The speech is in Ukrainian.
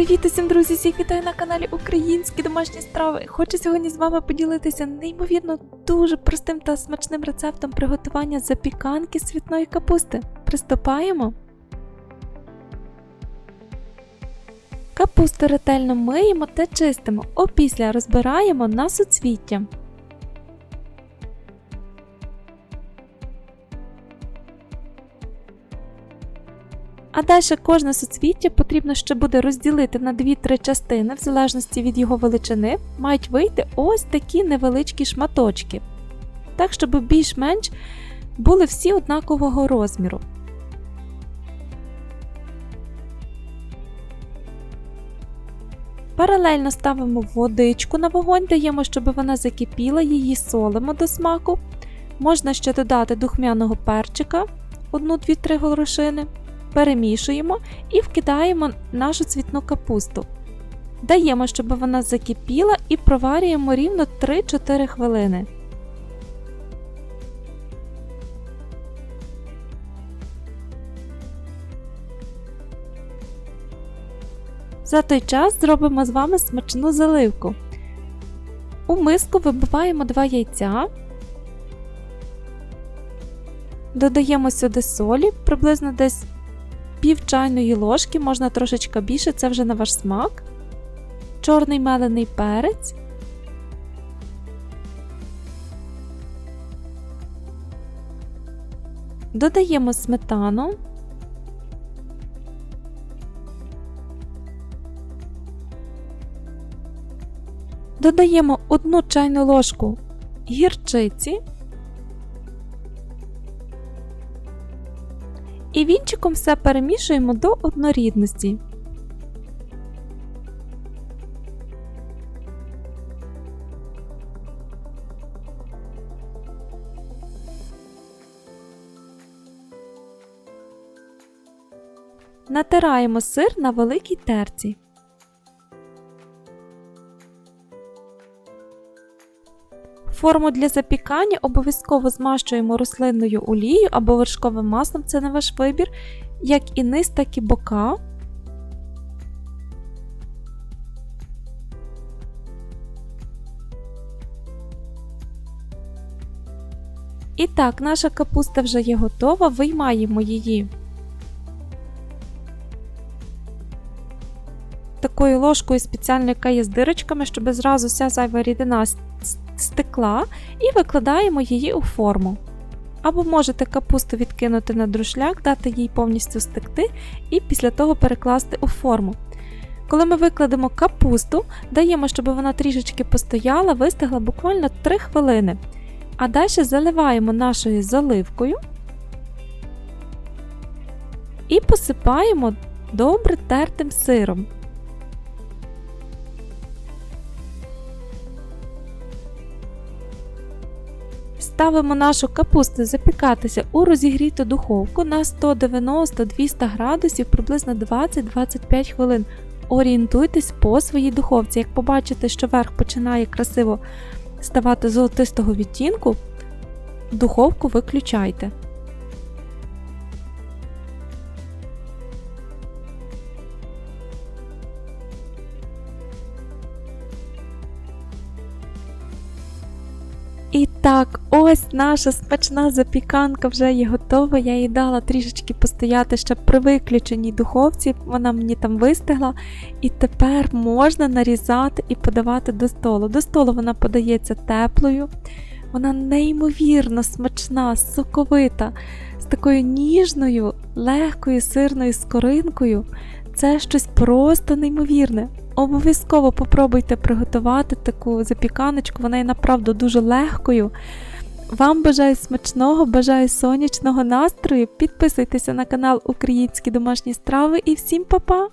Привіт усім, друзі! Всіх вітаю на каналі Українські домашні страви. Хочу сьогодні з вами поділитися неймовірно дуже простим та смачним рецептом приготування запіканки з цвітної капусти. Приступаємо. Капусту ретельно миємо та чистимо, опісля розбираємо на суцвіття. А далі кожне суцвіття потрібно ще буде розділити на 2-3 частини, в залежності від його величини, мають вийти ось такі невеличкі шматочки. Так, щоб більш-менш були всі однакового розміру. Паралельно ставимо водичку на вогонь, даємо, щоб вона закипіла, її солимо до смаку. Можна ще додати духмяного перчика 1-2-3 горошини перемішуємо і вкидаємо нашу цвітну капусту. Даємо, щоб вона закипіла і проварюємо рівно 3-4 хвилини. За той час зробимо з вами смачну заливку. У миску вибиваємо 2 яйця. Додаємо сюди солі, приблизно десь пів чайної ложки, можна трошечки більше, це вже на ваш смак, чорний мелений перець. Додаємо сметану. Додаємо одну чайну ложку гірчиці. І вінчиком все перемішуємо до однорідності. Натираємо сир на великій терці. Форму для запікання обов'язково змащуємо рослинною олією або вершковим маслом, це на ваш вибір, як і низ, так і бока. І так, наша капуста вже є готова, виймаємо її такою ложкою спеціальною, яка є з дирочками, щоб зразу вся зайва рідина стекла, і викладаємо її у форму. Або можете капусту відкинути на друшляк, дати їй повністю стекти і після того перекласти у форму. Коли ми викладемо капусту, даємо, щоб вона трішечки постояла, вистигла буквально 3 хвилини. А далі заливаємо нашою заливкою і посипаємо добре тертим сиром. Ставимо нашу капусту запікатися у розігріту духовку на 190-200 градусів приблизно 20-25 хвилин. Орієнтуйтесь по своїй духовці. Як побачите, що верх починає красиво ставати золотистого відтінку, духовку виключайте. Так, ось наша смачна запіканка вже є готова. Я їй дала трішечки постояти ще при виключеній духовці, вона мені там вистигла. І тепер можна нарізати і подавати до столу. До столу вона подається теплою, вона неймовірно смачна, соковита, з такою ніжною, легкою сирною скоринкою. Це щось просто неймовірне. Обов'язково попробуйте приготувати таку запіканочку, вона є направду дуже легкою. Вам бажаю смачного, бажаю сонячного настрою. Підписуйтеся на канал Українські домашні страви і всім па-па!